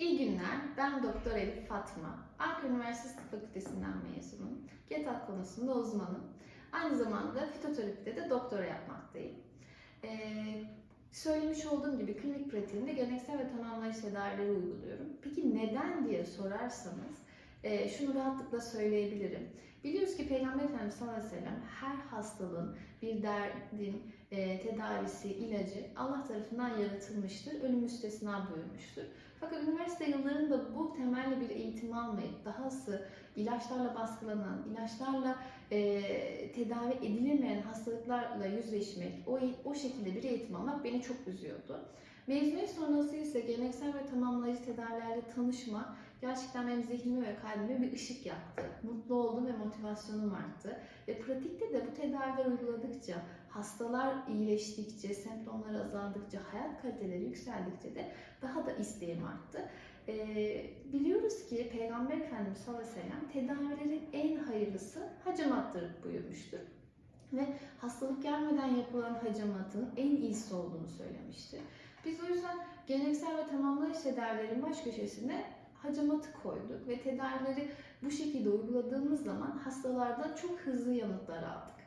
İyi günler. Ben Doktor Elif Fatma. Ankara Üniversitesi Fakültesinden mezunum. GETAT konusunda uzmanım. Aynı zamanda fitoterapide de doktora yapmaktayım. Ee, söylemiş olduğum gibi klinik pratiğimde geleneksel ve tamamlayıcı tedavileri uyguluyorum. Peki neden diye sorarsanız e, şunu rahatlıkla söyleyebilirim. Biliyoruz ki Peygamber Efendimiz sallallahu aleyhi ve sellem her hastalığın, bir derdin e, tedavisi, ilacı Allah tarafından yaratılmıştır. Ölüm müstesna buyurmuştur. Fakat üniversite yıllarında bu temelli bir eğitim almayıp dahası ilaçlarla baskılanan, ilaçlarla e, tedavi edilemeyen hastalıklarla yüzleşmek, o, o şekilde bir eğitim almak beni çok üzüyordu. Mezuniyet sonrası ise geleneksel ve tamamlayıcı tedavilerle tanışmak gerçekten benim zihnime ve kalbime bir ışık yaktı. Mutlu oldum ve motivasyonum arttı. Ve pratikte de bu tedaviler uyguladıkça, hastalar iyileştikçe, semptomlar azaldıkça, hayat kaliteleri yükseldikçe de daha da isteğim arttı. Ee, biliyoruz ki Peygamber Efendimiz sallallahu aleyhi ve sellem tedavilerin en hayırlısı hacamattır buyurmuştur. Ve hastalık gelmeden yapılan hacamatın en iyisi olduğunu söylemiştir. Biz o yüzden geleneksel ve tamamlayıcı tedavilerin baş köşesine hacamatı koyduk ve tedavileri bu şekilde uyguladığımız zaman hastalardan çok hızlı yanıtlar aldık.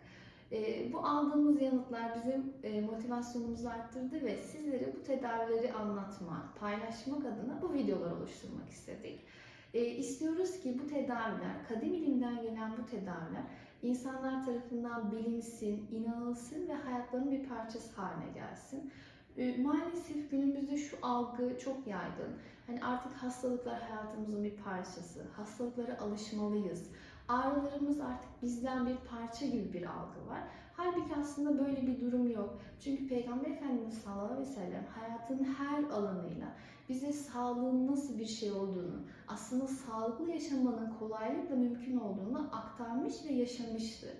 E, bu aldığımız yanıtlar bizim e, motivasyonumuzu arttırdı ve sizlere bu tedavileri anlatmak, paylaşmak adına bu videolar oluşturmak istedik. E, istiyoruz ki bu tedaviler, kadim ilimden gelen bu tedaviler insanlar tarafından bilinsin, inanılsın ve hayatlarının bir parçası haline gelsin. E, maalesef günümüzde şu algı çok yaygın. Hani artık hastalıklar hayatımızın bir parçası. Hastalıklara alışmalıyız. Ağrılarımız artık bizden bir parça gibi bir algı var. Halbuki aslında böyle bir durum yok. Çünkü Peygamber Efendimiz sallallahu aleyhi ve sellem hayatın her alanıyla bize sağlığın nasıl bir şey olduğunu, aslında sağlıklı yaşamanın kolaylıkla mümkün olduğunu aktarmış ve yaşamıştır.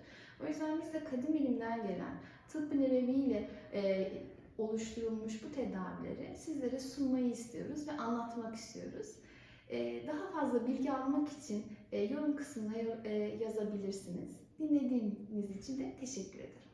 O yüzden biz de kadim ilimden gelen tıp-ı nebeviyle e, oluşturulmuş bu tedavileri sizlere sunmayı istiyoruz ve anlatmak istiyoruz. Ee, Daha fazla bilgi almak için e, yorum kısmına e, yazabilirsiniz. Dinlediğiniz için de teşekkür ederim.